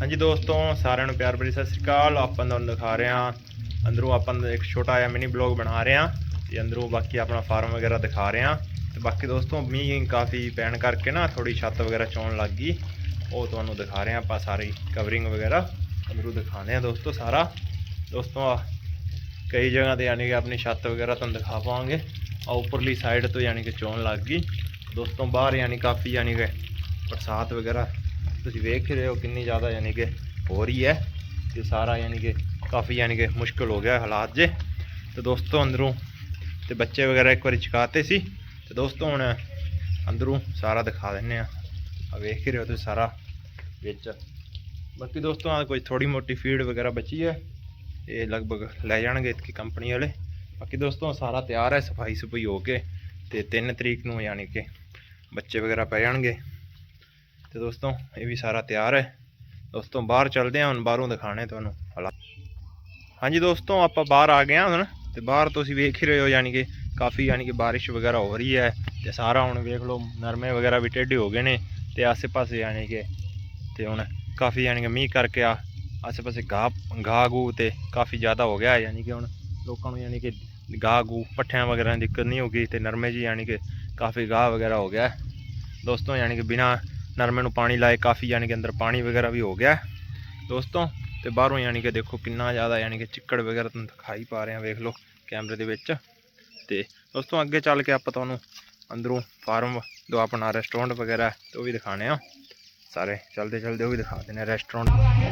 ਹਾਂਜੀ ਦੋਸਤੋ, ਸਾਰਿਆਂ ਨੂੰ ਪਿਆਰ ਭਰੀ ਸਤਿ ਸ੍ਰੀ ਅਕਾਲ। ਆਪਾਂ ਤੁਹਾਨੂੰ ਦਿਖਾ ਰਹੇ ਹਾਂ, ਅੰਦਰੋਂ ਆਪਾਂ ਇੱਕ ਛੋਟਾ ਜਿਹਾ ਮਿਨੀ ਬਲੌਗ ਬਣਾ ਰਹੇ ਹਾਂ ਤੇ ਅੰਦਰੋਂ ਬਾਕੀ ਆਪਣਾ ਫਾਰਮ ਵਗੈਰਾ ਦਿਖਾ ਰਹੇ ਹਾਂ। ਤੇ ਬਾਕੀ ਦੋਸਤੋ, ਮੀਂਹ ਕਾਫੀ ਪੈਣ ਕਰਕੇ ਨਾ ਥੋੜੀ ਛੱਤ ਵਗੈਰਾ ਚੌਣ ਲੱਗ ਗਈ। ਉਹ ਤੁਹਾਨੂੰ ਦਿਖਾ ਰਹੇ ਹਾਂ ਆਪਾਂ ਸਾਰੀ ਕਵਰਿੰਗ ਵਗੈਰਾ। ਅੰਦਰੋਂ ਦਿਖਾਣੇ ਆ ਦੋਸਤੋ ਸਾਰਾ। ਦੋਸਤੋ, ਆਹ ਕਈ ਜਗ੍ਹਾ ਤੇ ਯਾਨੀ ਕਿ ਆਪਣੀ ਛੱਤ ਵਗੈਰਾ ਤੁਹਾਨੂੰ ਦਿਖਾ ਪਾਵਾਂਗੇ। ਆ ਉੱਪਰਲੀ ਸਾਈਡ ਤੋਂ ਯਾਨੀ ਕਿ ਚੌਣ ਲੱਗ ਗਈ। ਦੋਸਤੋ, ਬਾਹਰ ਯਾਨੀ ਕਾਫੀ ਯਾਨੀ ਕਿ ਬਰਸਾਤ ਵਗੈਰਾ ਤੁਸੀਂ ਵੇਖ ਰਹੇ ਹੋ ਕਿੰਨੀ ਜ਼ਿਆਦਾ ਯਾਨੀ ਕਿ ਹੋ ਰਹੀ ਹੈ ਤੇ ਸਾਰਾ ਯਾਨੀ ਕਿ ਕਾਫੀ ਯਾਨੀ ਕਿ ਮੁਸ਼ਕਲ ਹੋ ਗਿਆ ਹਾਲਾਤ ਜੇ। ਤੇ ਦੋਸਤੋ ਅੰਦਰੋਂ ਤੇ ਬੱਚੇ ਵਗੈਰਾ ਇੱਕ ਵਾਰੀ ਚਕਾਤੇ ਸੀ। ਤੇ ਦੋਸਤੋ ਹੁਣ ਅੰਦਰੋਂ ਸਾਰਾ ਦਿਖਾ ਦਿੰਨੇ ਆ। ਆ ਵੇਖ ਹੀ ਰਹੇ ਹੋ ਤੁਸੀਂ ਸਾਰਾ ਵਿੱਚ। ਬਾਕੀ ਦੋਸਤੋ ਆ ਕੋਈ ਥੋੜੀ ਮੋਟੀ ਫੀਡ ਵਗੈਰਾ ਬਚੀ ਹੈ, ਇਹ ਲਗਭਗ ਲੈ ਜਾਣਗੇ ਇਤਕੀ ਕੰਪਨੀ ਵਾਲੇ। ਬਾਕੀ ਦੋਸਤੋ ਸਾਰਾ ਤਿਆਰ ਹੈ ਸਫ਼ਾਈ ਸਫ਼ਾਈ ਹੋ ਕੇ ਤੇ 3 ਤਰੀਕ ਨੂੰ ਯਾਨੀ ਕਿ ਬੱਚੇ ਵਗੈਰਾ ਪੈ ਜਾਣਗੇ। ਤੇ ਦੋਸਤੋ, ਇਹ ਵੀ ਸਾਰਾ ਤਿਆਰ ਹੈ ਦੋਸਤੋ, ਬਾਹਰ ਚੱਲਦੇ ਹਾਂ, ਹੁਣ ਬਾਹਰੋਂ ਦਿਖਾਣੇ ਤੁਹਾਨੂੰ ਹਾਲਾਤ ਹਾਂਜੀ ਦੋਸਤੋ, ਆਪਾਂ ਬਾਹਰ ਆ ਗਏ ਹਾਂ ਹੁਣ, ਤੇ ਬਾਹਰ ਤੁਸੀਂ ਵੇਖ ਹੀ ਰਹੇ ਹੋ, ਯਾਨੀ ਕਿ ਕਾਫੀ, ਯਾਨੀ ਕਿ ਬਾਰਿਸ਼ ਵਗੈਰਾ ਹੋ ਰਹੀ ਹੈ, ਤੇ ਸਾਰਾ ਹੁਣ ਵੇਖ ਲਓ, ਨਰਮੇ ਵਗੈਰਾ ਵੀ ਟੇਢੇ ਹੋ ਗਏ ਨੇ, ਤੇ ਆਸੇ-ਪਾਸੇ ਯਾਨੀ ਕਿ, ਤੇ ਹੁਣ ਕਾਫੀ ਯਾਨੀ ਕਿ ਮੀਂਹ ਕਰਕੇ ਆ, ਆਸੇ-ਪਾਸੇ ਗਾਹ ਗਾਹ ਗੂ ਤੇ ਕਾਫੀ ਜ਼ਿਆਦਾ ਹੋ ਗਿਆ ਹੈ ਯਾਨੀ ਕਿ ਹੁਣ ਲੋਕਾਂ ਨੂੰ ਯਾਨੀ ਕਿ ਗਾਹ ਗੂ ਪੱਠਿਆਂ ਵਗੈਰਾ ਦੀ ਦਿੱਕਤ ਨਹੀਂ ਹੋਗੀ ਤੇ ਨਰਮੇ ਜੀ ਯਾਨੀ ਕਿ ਕਾਫੀ ਗਾਹ ਵਗੈਰਾ ਹੋ ਗਿਆ ਹੈ। ਦੋਸਤੋ, ਯਾਨੀ ਕਿ ਬਿਨਾ ਨਰਮੇ ਨੂੰ ਪਾਣੀ ਲਾਏ ਕਾਫੀ ਯਾਨੀ ਕਿ ਅੰਦਰ ਪਾਣੀ ਵਗੈਰਾ ਵੀ ਹੋ ਗਿਆ। ਹੈ। ਦੋਸਤੋ ਤੇ ਬਾਹਰੋਂ ਯਾਨੀ ਕਿ ਦੇਖੋ ਕਿੰਨਾ ਜ਼ਿਆਦਾ ਯਾਨੀ ਕਿ ਚਿੱਕੜ ਵਗੈਰਾ ਤੁਹਾਨੂੰ ਦਿਖਾਈ ਪਾ ਰਹੇ ਆ ਵੇਖ ਲਓ ਕੈਮਰੇ ਦੇ ਵਿੱਚ। ਤੇ ਦੋਸਤੋ ਅੱਗੇ ਚੱਲ ਕੇ ਆਪਾਂ ਤੁਹਾਨੂੰ ਅੰਦਰੋਂ ਫਾਰਮ ਦੋ ਆਪਣਾ ਰੈਸਟੋਰੈਂਟ ਵਗੈਰਾ ਹੈ, ਤੇ ਉਹ ਵੀ ਦਿਖਾਣੇ ਆ। ਸਾਰੇ ਚਲਦੇ ਚਲਦੇ ਉਹ ਵੀ ਦਿਖਾ ਦਿੰਦੇ ਆ ਰੈਸਟੋਰੈਂਟ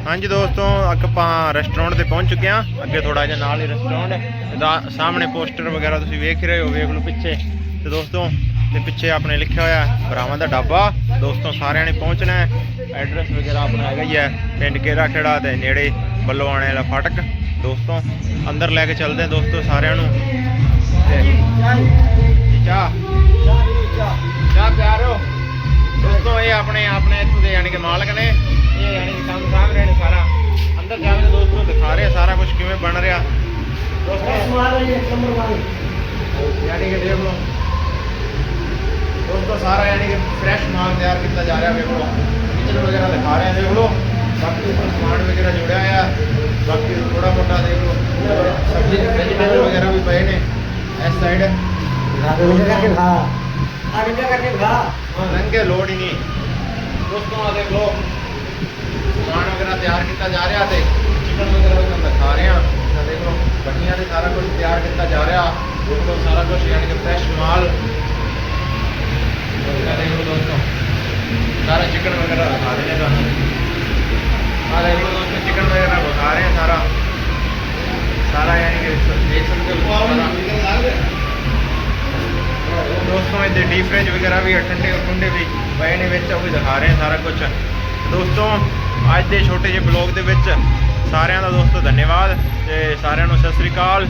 ਹਾਂਜੀ ਦੋਸਤੋ ਅੱਗੇ ਆਪਾਂ ਰੈਸਟੋਰੈਂਟ ਤੇ ਪਹੁੰਚ ਚੁੱਕੇ ਆ। ਅੱਗੇ ਥੋੜਾ ਜਿਹਾ ਨਾਲ ਹੀ ਰੈਸਟੋਰੈਂਟ ਹੈ। ਸਾਹਮਣੇ ਪੋਸਟਰ ਵਗੈਰਾ ਤੁਸੀਂ ਵੇਖ ਰਹੇ ਹੋ ਵੇਖ ਲਓ ਪਿੱਛੇ। ਤੇ ਦੋਸਤੋ ਤੇ ਪਿੱਛੇ ਆਪਣੇ ਲਿਖਿਆ ਹੋਇਆ ਭਰਾਵਾਂ ਦਾ ਢਾਬਾ। ਦੋਸਤੋ ਸਾਰਿਆਂ ਨੇ ਪਹੁੰਚਣਾ ਹੈ। ਐਡਰੈਸ ਵਗੈਰਾ ਆਪਣਾ ਹੈਗਾ ਹੀ ਹੈ ਪਿੰਡ ਕੇਰਾ ਖੇੜਾ ਦੇ ਨੇੜੇ ਬੱਲੋਆਣੇ ਵਾਲਾ ਫਾਟਕ। ਦੋਸਤੋ ਅੰਦਰ ਲੈ ਕੇ ਚੱਲਦੇ ਹਾਂ ਦੋਸਤੋ ਸਾਰਿਆਂ ਨੂੰ। ਚਾਹ। ਚਾਹ ਪਿਆਰੋ। ਦੋਸਤੋ ਇਹ ਆਪਣੇ ਆਪਣੇ ਇੱਥੋਂ ਦੇ ਯਾਨੀ ਕਿ ਮਾਲਕ ਨੇ। ਇਹ ਯਾਨੀ ਕਿ ਕੰਮ ਸਾਂਭ ਰਹੇ ਨੇ ਸਾਰਾ। ਅੰਦਰ ਜਾ ਕੇ ਦੋਸਤੋ ਦਿਖਾ ਰਹੇ ਆ ਸਾਰਾ ਕੁਝ ਕਿਵੇਂ ਬਣ ਰਿਹਾ। ਦੋਸਤੋ ਯਾਨੀ ਕਿ ਦੇਖ ਲਓ। ਦੋਸਤੋ ਸਾਰਾ ਯਾਨੀ ਕਿ ਫਰੈਸ਼ ਮਾਲ ਤਿਆਰ ਕੀਤਾ ਜਾ ਰਿਹਾ ਵੇਖ ਲਓ। ਕਿਚਨ ਵਗੈਰਾ ਦਿਖਾ ਰਹੇ ਆ ਦੇਖ ਲਓ। ਬਾਕੀ ਉੱਪਰ ਸਮਾਨ ਵਗੈਰਾ ਜੁੜਿਆ ਆ ਬਾਕੀ ਥੋੜਾ ਮੋਟਾ ਦੇਖ ਲਓ। ਸਬਜ਼ੀ ਵੈਜੀਟੇਬਲ ਵਗੈਰਾ ਵੀ ਪਏ ਨੇ। ਇਸ ਸਾਈਡ ਲੰਘੇ ਲੋੜ ਹੀ ਨਹੀਂ। ਦੋਸਤੋ ਆ ਦੇਖ ਲਓ। ਸਮਾਨ ਵਗੈਰਾ ਤਿਆਰ ਕੀਤਾ ਜਾ ਰਿਹਾ ਤੇ ਚਿਕਨ ਵਗੈਰਾ ਵੀ ਤੁਹਾਨੂੰ ਦਿਖਾ ਰਹੇ। ਹਾਂ ਤਾਂ ਦੇਖ ਲਓ ਬੱਟੀਆਂ ਤੇ ਸਾਰਾ ਕੁਝ ਤਿਆਰ ਕੀਤਾ ਜਾ ਰਿਹਾ। ਦੇਖ ਲਓ ਸਾਰਾ ਕੁਝ ਯਾਨੀ ਕਿ ਫਰੈਸ਼ ਮਾਲ ਵਗੈਰਾ ਦੇਖ ਲਓ ਦੋਸਤੋ ਸਾਰਾ ਚਿਕਨ ਵਗੈਰਾ ਦਿਖਾ ਰਹੇ ਨੇ ਤੁਹਾਨੂੰ। ਆ ਦੇਖ ਲਓ ਦੋਸਤੋ ਚਿਕਨ ਵਗੈਰਾ ਦਿਖਾ ਰਹੇ ਆ ਸਾਰਾ। ਸਾਰਾ ਯਾਨੀ ਕਿ ਦੇਖ ਸਕਦੇ ਹੋ ਸਾਰਾ। ਦੋਸਤੋ ਇਹਦੇ ਡੀਪ ਫ੍ਰਿਜ ਵਗੈਰਾ ਵੀ ਆ, ਠੰਡੇ ਠੰਡੇ ਵੀ ਪਏ ਵਿੱਚ ਉਹ ਵੀ ਦਿਖਾ ਰਹੇ ਸਾਰਾ ਕੁਝ ਦੋਸਤੋ ਅੱਜ ਦੇ ਛੋਟੇ ਜਿਹੇ ਬਲੌਗ ਦੇ ਵਿੱਚ ਸਾਰਿਆਂ ਦਾ ਦੋਸਤੋ ਧੰਨਵਾਦ ਤੇ ਸਾਰਿਆਂ ਨੂੰ ਸਤਿ ਸ੍ਰੀ ਅਕਾਲ।